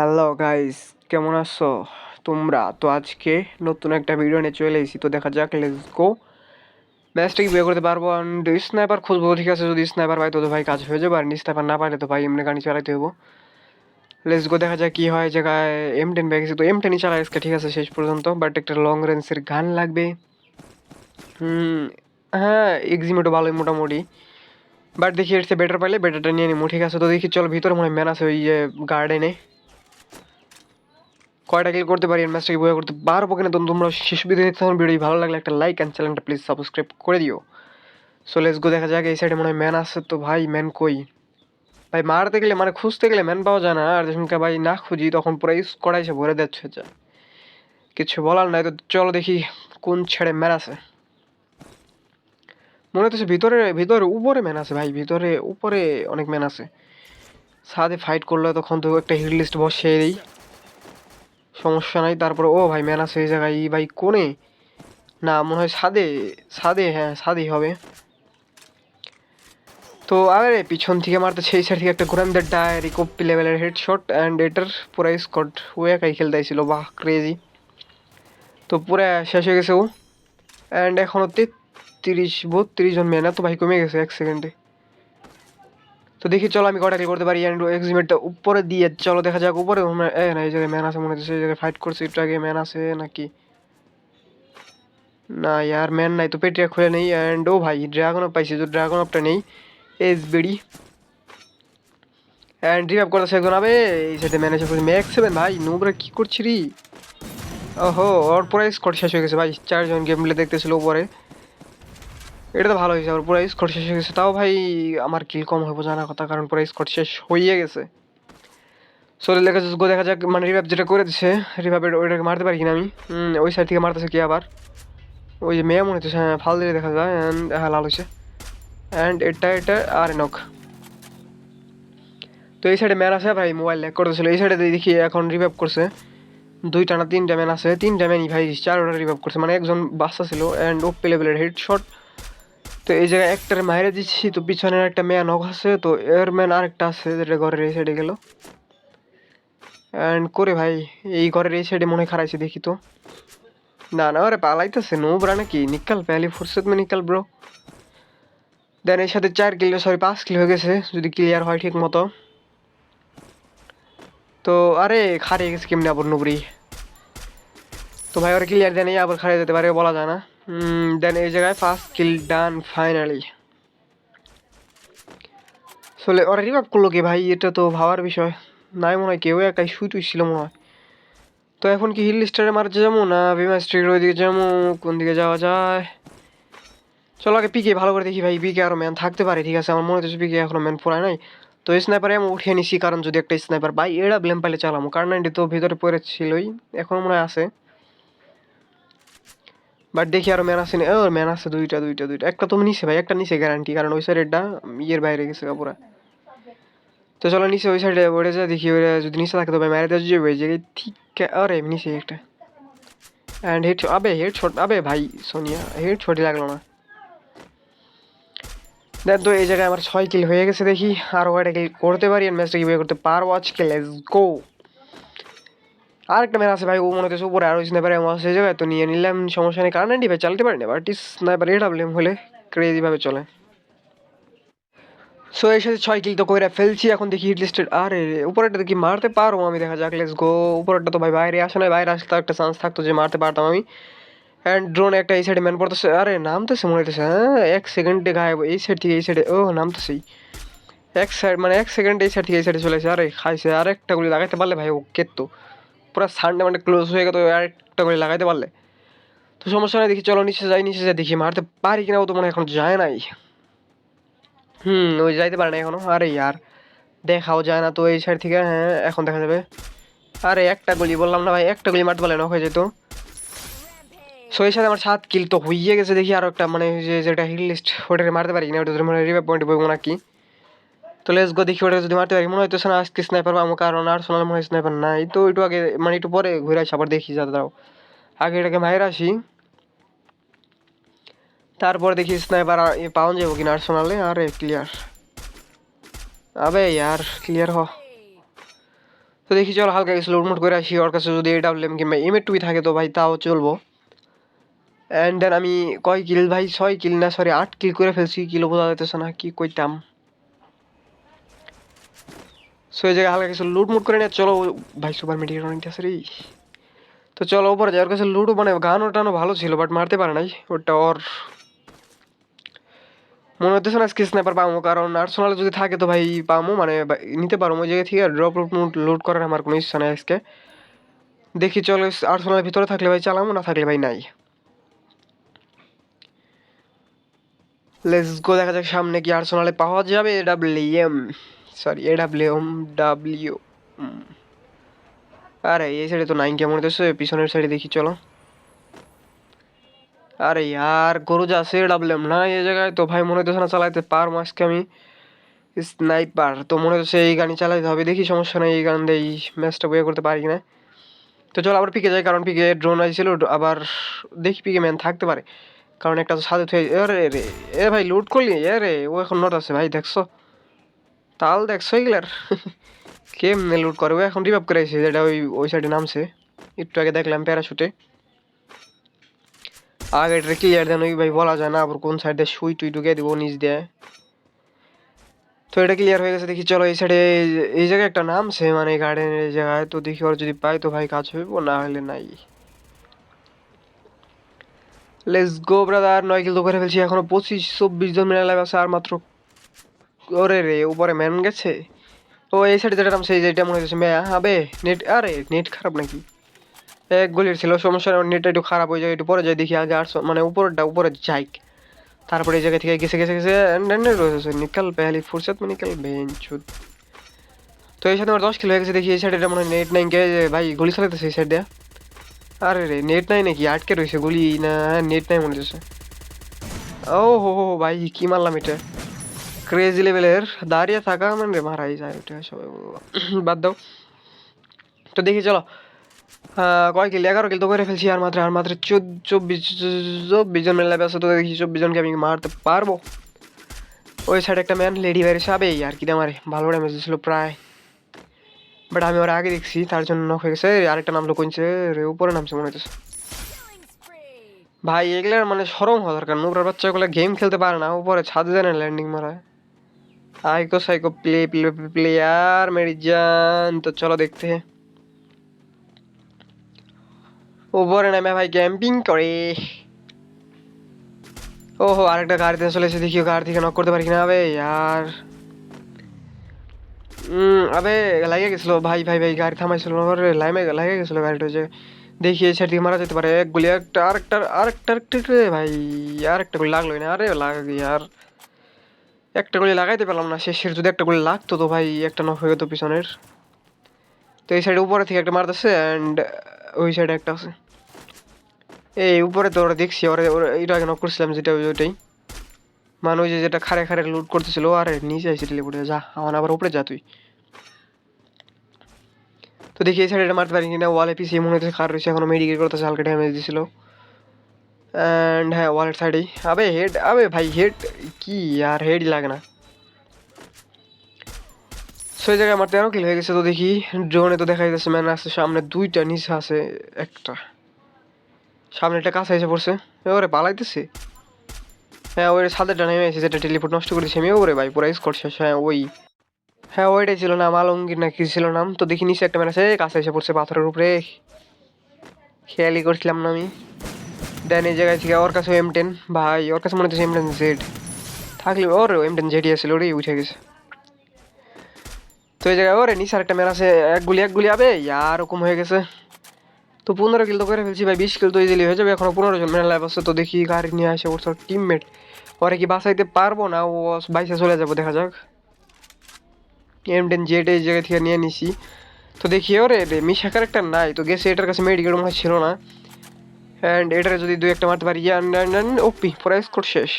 Hello guys কেমন আছো? তোমরা? তো আজকে নতুন একটা ভিডিও নিয়ে চলে এসেছি। তো দেখা যাক লেটস গো ম্যাচটা কি বিয়ে করতে পারব? অ্যান্ড স্নাইপার খুঁজবো। ঠিক আছে, যদি স্নাইপার পাই তো ভাই কাজ হয়ে যাবে। আর স্নাইপার না পারে তো ভাই এমনি গাড়ি চালাতে হব লেটস গো দেখা যাক কি হয়। জায়গায় এম টেন ব্যাগেছি তো এম টেনই চালাই আজকে, ঠিক আছে, শেষ পর্যন্ত। বাট একটা লং রেঞ্জের গান লাগবে। হুম হ্যাঁ এক্সিমেটও ভালোই মোটামুটি। বাট দেখি, এর বেটার পাইলে বেটারটা নিয়ে নিবো। ঠিক আছে, তো দেখি, চল, ভিতরে মনে হয় ম্যান আছে ওই গার্ডেনে কয়টা কিল করতে পারি ম্যাচটাকে বয়ে করতে পারব কিনা তোমরা শেষ বিধি দেখতে থাকুন ভিডিও ভালো লাগলে একটা লাইক অ্যান্ড চ্যানেলটা প্লিজ সাবস্ক্রাইব করে দিও। সো লেটস গো দেখা যাক, এই সাইডে মনে হয় ম্যান আছে তো ভাই ম্যান কই? ভাই, মারতে গেলে মানে খুঁজতে গেলে ম্যান পাওয়া যায় না, আর যখনকে ভাই না খুঁজি, তখন পুরো ইউজ করাই সে, ভরে দিচ্ছে যা কিছু বলার নাই, তো চলো দেখি কোন ছেড়ে ম্যান আছে। মনে হচ্ছে ভিতরে ভিতরে উপরে ম্যান আছে ভাই, ভিতরে, উপরে অনেক ম্যান আছে। সাদে ফাইট করলে তখন তো একটা হিট লিস্ট বসিয়ে দিই। সমস্যা নাই, তারপরে, ও ভাই ম্যান আছে এই জায়গায়, এই ভাই কোনে? না, মনে হয় সাদে সাদে হ্যাঁ সাদেই হবে। তো, আরে, পিছন থেকে মারতে সেই সাইড থেকে একটা ঘুরানদের ডায়েরি কপি লেভেলের হেডশট অ্যান্ড এটার পুরো স্কট ও একাই খেলতে ছিল বাহ ক্রেজি তো, পুরো শেষ হয়ে গেছে ও। অ্যান্ড এখনও তেত্রিশ, বত্রিশ জন ম্যান তো ভাই কমে গেছে এক সেকেন্ডে তো দেখি, চলো আমি কটা করতে পারি অ্যান্ড এক্সিমেটটা উপরে দিয়ে চলো, দেখা যাক, উপরে না, এই জায়গায় ম্যান আছে, মনে হচ্ছে সেই জায়গায় ফাইট করছে, একটু আগে ম্যান আছে নাকি? না, ইয়ার ম্যান নাই, তো পেটিয়া খুলে নেই অ্যান্ড ও ভাই ড্রাগন আপ পাইছি, তো ড্রাগন আপটা নেই, এস বিডি। অ্যান্ড রিভাইভ করতেছে একজন, আবে, এই সাথে ম্যানেজার করছে ম্যাক্স সেভেন ভাই, নোবরা কি করছি রে ওহো, ওর পুরো স্কট শেষ হয়ে গেছে, ভাই, চারজন গেম প্লে দেখতেছিল উপরে। এটা তো ভালো হয়েছে আমার পুরো স্কট শেষ হয়ে গেছে। তাও ভাই আমার কিল কম হব জানা কথা, কারণ পুরো স্কট শেষ হয়ে গেছে। সোলে লেখা গো দেখা যাক মানে রিভাইভ যেটা করে দিচ্ছে রিভাইভের ওইটাকে মারতে পারি কিনা আমি? ওই সাইড থেকে মারতেছে কি আবার? ওই যে মেয়ে মনে হচ্ছে হ্যাঁ ফাল দিয়ে দেখা যায় অ্যান্ড হ্যাঁ লাল হয়েছে। অ্যান্ড এটা এটা, আর নক তো এই সাইডে ম্যান আছে ভাই মোবাইল ল্যাক করতেছিল। এই সাইডে দেখি এখন রিভাইভ করছে। দুইটা না তিনটা ম্যান আছে। তিনটা ম্যানই ভাই, চারোটা রিভাইভ করছে। মানে একজন বাচ্চা ছিল অ্যান্ড ওপে লেভেলের হেড শট তো এই জায়গায় একটার মাইরে দিচ্ছি তো পিছনের একটা ম্যান নক আছে, তো এর ম্যান আরেকটা আছে যেটা ঘরের এই সাইডে গেল। অ্যান্ড করে ভাই, এই ঘরের এই সাইডে মনে খারাইছে দেখি তো। না না আরে পালাইতেছে নো ব্রা নাকি? নিকাল প্যালি ফুরসত মে নিকাল ব্রো দেন এর সাথে চার কিলো সরি পাঁচ কিলো হয়ে গেছে, যদি ক্লিয়ার হয় ঠিক মতো তো আরে খারিয়ে গেছে কেমনি আবার নুবরি তো ভাই, ওরা ক্লিয়ার দেন এই আবার খারিয়ে যেতে পারে, বলা যায় না। দেন এই জায়গায় ফার্স্ট কিল ডান ফাইনালি চলে ওরা রিভাইভ করল কি ভাই, এটা তো ভাবার বিষয়। নাই মনে হয়, কেউ একাই শুই ছিল মনে হয়। তো এখন কি হিল স্টারে মারতে যাব, না বিমা স্ট্রিটের ওইদিকে যাব, কোন দিকে যাওয়া যায়? চলো আগে পিকে ভালো করে দেখি ভাই পিকে আরও ম্যান থাকতে পারে, ঠিক আছে? আমার মনে হচ্ছে পিকে এখনও ম্যান পড়ায় নাই। তো স্নাইপারে আমি উঠিয়ে নিছি, কারণ যদি একটা স্নাইপার ভাই এরা ব্লেম পাইলে চালামো। কারণ নাইনটি তো ভিতরে পড়ে ছিলই এখন মনে হয় আছে। বাট দেখি আরও ম্যান আছে ও ম্যান আছে দুইটা দুইটা দুইটা। একটা তো নিচে ভাই, একটা নিচে গ্যারান্টি কারণ ওই সাইডেরটা ইয়ের বাইরে গেছে পুরা। তো চলো নিচে ওই সাইডে ওড়ে যা দেখি ওরা যদি নিচে থাকে তো ভাই মারে দেওয়া যাবে যে ঠিক আরে নিচে একটা। অ্যান্ড হেড আবে হেড শট আবে ভাই, সোনিয়া হেড শটই লাগল না। দেখ তো, এই জায়গায় আমার ছয় কিল হয়ে গেছে দেখি। আরও কয়টা কিল করতে পারি, আর ম্যাচটা কীভাবে করতে পারব? আজকে লেটস গো আরেকটা ম্যাচ আছে ভাই, ও মনে হচ্ছে উপরে আরও স্নাইপার এমন এই জায়গায় তো নিয়ে নিলাম, সমস্যা নেই, কারণ ভাই চালাতে পারি না বাট স্নাইপার এ ডাবলিএম হলে ক্রেজিভাবে চলে। সো এর সাথে ছয় কিল তো কইরা ফেলছি, এখন দেখি হিট লিস্টেড আরে উপরেরটা দেখি মারতে পারব আমি, দেখা যাক লেটস গো উপরেরটা তো ভাই বাইরে আসে না বাইরে আসলে একটা চান্স থাকতো যে মারতে পারতাম আমি। অ্যান্ড ড্রোন একটা এই সাইডে ম্যান পড়তেছে, আরে নামতেছে মনে হইতেছে হ্যাঁ এক সেকেন্ডে গায়েব, এই সাইড থেকে এই সাইডে ও নামতেছেই। এক সাইড মানে এক সেকেন্ড এই সাইড থেকে এই সাইডে চলে আসে আরে, খাইছে আর একটা গুলি লাগাইতে পারলে ভাই ও কেতো পুরো সানডে মানে ক্লোজ হয়ে গেল আর একটা গুলি লাগাইতে পারলে। তো সমস্যা নাই, দেখি চলো নিচে যাই নিচে যাই, দেখি মারতে পারি কিনা, ও তো মনে হয় এখন যায় নাই। হুম ওই যাইতে পারে না এখনও, আরে ইয়ার, দেখাও যায় না তো এই সাইড থেকে হ্যাঁ এখন দেখা যাবে। আরে একটা গুলি, বললাম না ভাই, একটা গুলি মারতে পারলে না হয়ে যেত। সো এর সাথে আমার সাত কিল তো হইয়ে গেছে, দেখি আরও একটা মানে যে, যেটা হিল লিস্ট ওটাকে মারতে পারি না ওটা মানে রিভাইভ পয়েন্ট বলব নাকি। তো লেস গো দেখি ওটা যদি মারতে পারি। মনে হইতেছে না আজকে স্নাইপার পাবো কারণ আর সোনাল মনে হয় স্নাইপার নাই। তো একটু আগে মানে একটু পরে ঘুরে আসি আবার দেখি, যাতে দাও আগে এটাকে মায়ের আসি। তারপর দেখি স্নাইপার পাওয়া যাব কিনা আর্সোনালে আরে ক্লিয়ার আবে ইয়ার ক্লিয়ার হ। তো দেখি, চলো হালকা কিছু লুটমুট করে আসি। ওর কাছে যদি এটা বললাম কিংবা এম এর টুই থাকে তো ভাই, তাও চলবো। অ্যান্ড দেন আমি কয় কিল ভাই? ছয় কিল না সরি আট কিল করে ফেলছি। কিলো বোঝা যাইতেছে না, কি কইতাম। সো এই জায়গায় হালকা কিছু লুটমুট করে নিয়ে চলো, ভাই সুপার মেডিকেল অনেক আছে রে। তো চলো ওপরে যাই। ওর কাছে লুটও মানে গান ওটানো ভালো ছিল বাট মারতে পারে নাই। ওটা ওর মনে হতেছে না আজকে স্ন্যাপার পাবো কারণ আর্সেনালে যদি থাকে তো ভাই পাবো মানে নিতে পারব ওই জায়গা থেকে ড্রপ লুট লোড করার আমার কোনো ইচ্ছা নেই আজকে। দেখি চলো আর্সেনালের ভিতরে থাকলে ভাই চালামো, না থাকলে ভাই নাই। লেটস গো দেখা যাক সামনে কি আর্সেনালে পাওয়া যাবে WM sorry A WM W আরে, এই সাইডে তো নাইন কেমন হতেছে পিছনের সাইডে দেখি, চলো। আরে यार গরু যা আছে ডাবলাম না, এই জায়গায় তো ভাই মনে হইতেছে না চালাইতে পার মাসকে আমি। স্নাইপার, তো মনে হচ্ছে এই গাড়ি চালাইতে হবে, দেখি সমস্যা নেই, এই গান দিয়ে এই ম্যাচটা বয়ে করতে পারি না তো চলো, আবার পিকে যাই, কারণ পিকে ড্রোন আইছিল, আবার দেখি পিকে ম্যান থাকতে পারে। কারণ একটা সাথে থুয়ে আরে রে, এ ভাই লুট করলি? এ রে, ও এখন নট আছে ভাই, দেখছ? তাল দেখছ এগুলার কেমনে লুট করে ও এখন রিভাইভ করে যেটা ওই ওই সাইডে নামছে। একটু আগে দেখলাম প্যারাশুটে আগে এটা ক্লিয়ার দেন, ওই ভাই বলা যায় না, আবার কোন সাইডে সুই টুই ঢুকে দিব নিচ দিয়ে। তো এটা ক্লিয়ার হয়ে গেছে, দেখি চলো এই সাইডে এই জায়গায় একটা নামছে মানে গার্ডেনের এই জায়গায়, তো দেখি ওর যদি পাই তো ভাই কাজ হইব, না হলে নাই। লেটস গো ব্রাদার নয় কিলো করে ফেলছি, এখনও পঁচিশ, চব্বিশ জন মিলে আছে, আর মাত্র ওরে রে, উপরে ম্যান গেছে? ও এই সাইডে যেটা এই যেটা মনে হচ্ছে মেয়া আবে নেট আরে নেট খারাপ নাকি? এক গলির ছিল, সমস্যা নেটটা একটু খারাপ হয়ে যায়, একটু পরে যাই, দেখি আগে আটশো মানে উপরটা উপরে যাই। তারপরে এই জায়গা থেকে গেছে গেছে গেছে রয়েছে নিকাল পেহালি ফুরসত মে নিকাল বেঞ্চুদ তো এই সাথে আমার দশ কিলো হয়ে গেছে, দেখি এই সাইডে মনে হয় নেট নাই, গে ভাই, গুলি চালাইতেছে এই সাইডে আরে রে নেট নাই নাকি? আটকে রয়েছে গুলি না নেট নাই মনে হচ্ছে ও হো হো, ভাই, কি মারলাম এটা? ক্রেজি লেভেলের দাঁড়িয়ে থাকা মানে মারাই যায়, ওটা সবাই বাদ দাও। তো দেখি, চলো। কয় কিল? এগারো কিল তো করে ফেলছি আর মাত্র আর মাত্র চব্বিশ চব্বিশ জন মেলা আছে তো দেখি চব্বিশ জনকে আমি মারতে পারব। ওই সাইডে একটা ম্যান লেডি বাইরে সাবেই আর কি মারে। ভালো ড্যামেজ ছিল প্রায়। বাট আমি ওর আগে দেখছি, তার জন্য হয়ে গেছে। আরেকটা নামলো কোনছে রে, উপরে নামছে মনে হচ্ছে ভাই, এগুলার মানে সরম হওয়া দরকার। নোবরার বাচ্চাগুলো গেম খেলতে পারে না, উপরে ছাদে জানে ল্যান্ডিং মারা আইকো সাইকো প্লে প্লে প্লেয়ার মেরি জান তো চলো দেখতে हैं উপরে নামে ভাই ক্যাম্পিং করে ওহো আরেকটা গাড়িতে চলে এসে দেখি গাড়ি থেকে নক করতে পারি কিনা আবে উম, আবে লাগে গেছিল ভাই ভাই ভাই গাড়ি থামাইছিল লাইমে লাগে গেছিল গাড়িটা যে দেখি এই সাইড মারা যেতে পারে এক গুলি একটা আরেকটা আরেকটা আরেকটা ভাই আরেকটা গুলি লাগল না আরে লাগ ইয়ার একটা গুলি লাগাইতে পারলাম না, শেষের যদি একটা গুলি লাগতো তো ভাই একটা নক হয়ে যেত পিছনের। তো এই সাইডে উপরে থেকে একটা মারতেছে অ্যান্ড ওই সাইডে একটা আছে। এই উপরে তো ওরা দেখছি, ওরা এটা আগে নক করছিলাম যেটা ওই ওইটাই। মানে ওই যে যেটা খারে খারে লুট করতেছিল আরে নিচে আইসি টেলিপোর্টে যা, আমার আবার উপরে যা তুই। তো দেখি এই সাইডে মারতে পারি কিনা ওয়ালে পিছিয়ে মনে হচ্ছে খার রয়েছে, এখনও মেডিকেল করতেছে, হালকা ড্যামেজ দিছিল। অ্যান্ড হ্যাঁ ওয়ালের সাইডেই আবে হেড আবে ভাই হেড কি আর হেডই লাগে না। সেই জায়গায় আমার তেরো কিল হয়ে গেছে তো দেখি। ড্রোনে তো দেখা যাচ্ছে ম্যান আছে সামনে দুইটা, নিচে আছে একটা। সামনে একটা কাছে এসে পড়ছে। ওরে, পালাইতেছে। হ্যাঁ ওই ছাদেরটা নেমে এসে যেটা টেলিফোন নষ্ট করেছি আমি ওরে ভাই, পুরো স্কোর শেষ। হ্যাঁ ওই। হ্যাঁ ওইটাই ছিল নাম, আলমগীর না কি ছিল নাম? তো দেখি নিচে একটা ম্যান আছে কাছে এসে পড়ছে পাথরের উপরে। খেয়ালই করছিলাম না আমি। দেন এই জায়গায় থেকে ওর কাছে এম টেন ভাই, ওর কাছে মনে হচ্ছে এম টেন জেড থাকলে ওর এম টেন জেডই আসছিল ওটাই উঠে গেছে। তো এই জায়গায় ওরে নিচে আরেকটা ম্যান আছে, এক গুলি এক গুলি আবে ইয়ার ওরকম হয়ে গেছে। তো পনেরো কিল তো করে ফেলছি ভাই, বিশ কিল তো ইজিলি হয়ে যাবে, এখনও পনেরো জন ম্যান লাইভ আছে, তো দেখি গাড়ি নিয়ে আসে ওর সব টিমমেট ওরে কি বাঁচাইতে পারব না, ও বাইসে চলে যাব, দেখা যাক। এম টেন জেড এই জায়গা থেকে নিয়ে নিছি। তো দেখি ওরে রে মিশা ক্যারেক্টার নাই, তো গেছে এটার কাছে মেডিকেল মনে ছিল না। অ্যান্ড এটারে যদি দুই একটা মারতে পারি ওপি, পুরো স্কোর শেষ।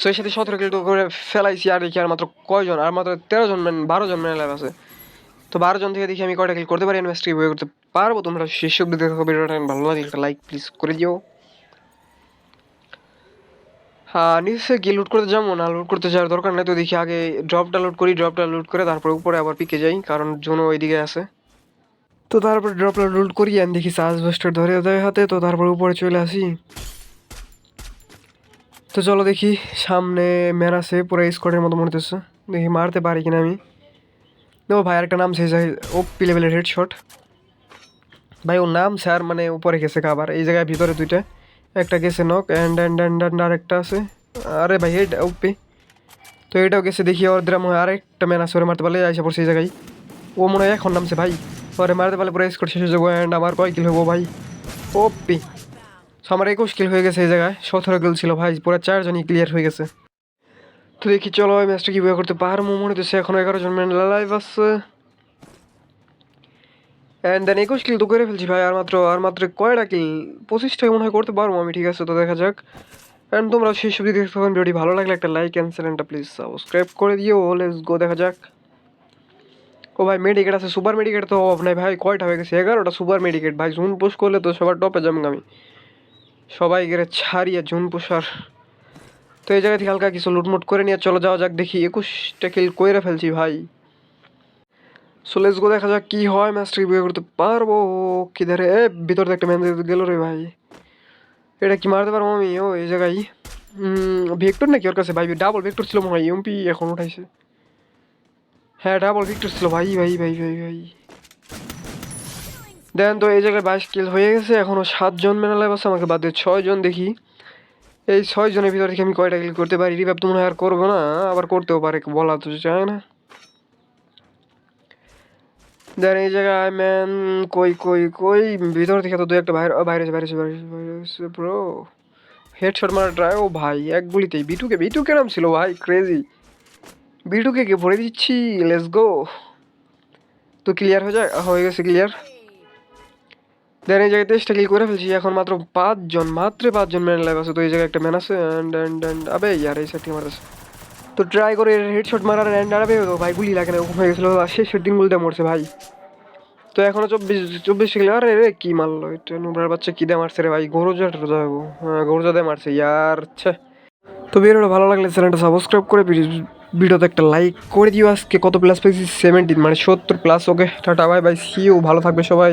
সো এর সাথে সতেরো কিলো করে ফেলাইছি আর দেখি আর মাত্র কয়জন, আর মাত্র তেরো জন ম্যান বারো জন ম্যান লাইভ আছে। তো বারো জন থেকে দেখি আমি কয়টা কিল করতে পারি ইনভেস্টি বই করতে পারব। তোমরা শেষ অব্দি দেখো ভিডিওটা ভালো লাগে, একটা লাইক প্লিজ করে দিও। হ্যাঁ নিশ্চয়ই গিয়ে লুট করতে যাব না লুট করতে যাওয়ার দরকার নেই। তো দেখি আগে ড্রপটা লুট করি ড্রপটা লুট করে তারপরে উপরে আবার পিকে যাই, কারণ জোনও ওইদিকে আছে। তো তারপরে ড্রপটা লুট করি আমি দেখি চার্জ বাস্টার ধরে দেয় হাতে, তো তারপরে উপরে চলে আসি। তো চলো দেখি, সামনে ম্যান আছে, পুরো স্কোয়াডের মতো মনে হচ্ছে দেখি মারতে পারি কিনা আমি। ও ভাই, আরেকটা নাম সেই ও পি লেভেলের হেডশট ভাই, ওর নাম স্যার মানে উপরে গেছে খাবার। এই জায়গায় ভিতরে দুইটা, একটা গেছে knock and and and and আরেকটা আছে। আরে ভাই হেড ওপি তো এটাও গেছে, দেখি ওর দ্রাম আরেকটা ম্যান আছে, ওরে মারতে পারলে, আইসা পড়ছে এই জায়গায়। ও মনে হয় এখন নামছে, ভাই। ওরে মারতে পারলে পুরো স্কোর শেষ হয়ে যাব অ্যান্ড আমার কয় কিল হব ভাই? ওপি। সো আমার একুশ কিল হয়ে গেছে এই জায়গায়। সতেরো কিল ছিল ভাই, পুরো চারজনই ক্লিয়ার হয়ে গেছে। তো দেখি চলো ওই ম্যাচটা কীভাবে করতে পারব, মনে হচ্ছে এখনও এগারো জন ম্যান লাইভ আছে। অ্যান্ড দেন একুশ কিল তো করে ফেলছি ভাই, আর মাত্র আর মাত্র কয়টা কিল পঁচিশটা মনে হয় করতে পারব আমি, ঠিক আছে, তো দেখা যাক। অ্যান্ড তোমরা সেই সব দেখতে থাকুন ভিডিওটি ভালো লাগলে একটা লাইক অ্যান্ড চ্যানেলটা প্লিজ সাবস্ক্রাইব করে দিও লেটস গো দেখা যাক। ও ভাই মেডিকেট আছে, সুপার মেডিকেট তো নাই ভাই, কয়টা হয়ে গেছে? এগারোটা সুপার মেডিকেট ভাই, জুন পোষ করলে তো সবার টপে যাব আমি। সবাই গেলে ছাড়িয়ে জুন পোষার তো এই জায়গা থেকে হালকা কিছু লুটমুট করে নিয়ে চলো, যাওয়া যাক দেখি, একুশটা কিল কইরে ফেলছি ভাই। সো গো দেখা যাক কী হয় ম্যাচটা বিয়ে করতে পারব কিধারে এ, ভিতর থেকে একটা ম্যান গেল রে ভাই। এটা কি মারতে পারব আমি? ও, এই জায়গায়। ভেক্টর নাকি ওর কাছে? ভাই ডাবল ভেক্টর ছিল মনে হয় এমপি এখন উঠাইছে। হ্যাঁ ডাবল ভেক্টর ছিল ভাই ভাই ভাই ভাই ভাই। দেন তো এই জায়গায় বাইশ কিল হয়ে গেছে। এখনও সাতজন মেনালাইভ আছে। আমাকে বাদ দিয়ে ছয়জন দেখি। এই ছয় জনের ভিতর থেকে আমি কয়টা কিল করতে পারি? রিভাব তো মনে হয় আর করব না। আবার করতেও পারে, বলা তো চায় না। দেন এই জায়গায় ম্যান কই কই কই? ভিতর থেকে তো দু একটা বাইরে বাইরে বাইরে বাইরে ব্রো হেডশট মারা ট্রাই ও ভাই, এক গুলিতেই। বিটুকে বিটুকে নাম ছিল ভাই ক্রেজি বিটুকে কে ভরে দিচ্ছি লেটস গো তো ক্লিয়ার হয়ে যায়, হয়ে গেছে ক্লিয়ার দেন এই জায়গায় তেইশটা কিল করে ফেলছি, এখন মাত্র পাঁচজন মাত্র পাঁচজন ম্যান লাইভ আছে। তো এই জায়গায় একটা ম্যান আছে অ্যান্ড অ্যান্ড অ্যান্ড আবে ইয়ার, এই সাইড থেকে তো ট্রাই করে হেডশট মারার অ্যান্ড আরাবে তো ভাই গুলি লাগে না ওরকম হয়ে গেছিল। আর শেষের দিন গুলিতে মরছে ভাই। তো এখনও চব্বিশ চব্বিশ কিলো আরে রে, কি মারলো এটা? নোবরার বাচ্চা কি দিয়ে মারছে রে ভাই? গরুজা টোজা হ্যাঁ গরুজা দিয়ে মারছে, ইয়ার আচ্ছা তো ভিডিওটা ভালো লাগলে চ্যানেলটা সাবস্ক্রাইব করে ভিডিওতে একটা লাইক করে দিও আজকে। কত প্লাস পেয়েছি? সেভেন্টিন মানে সত্তর plus okay tata bye bye সিও ভালো থাকবে সবাই।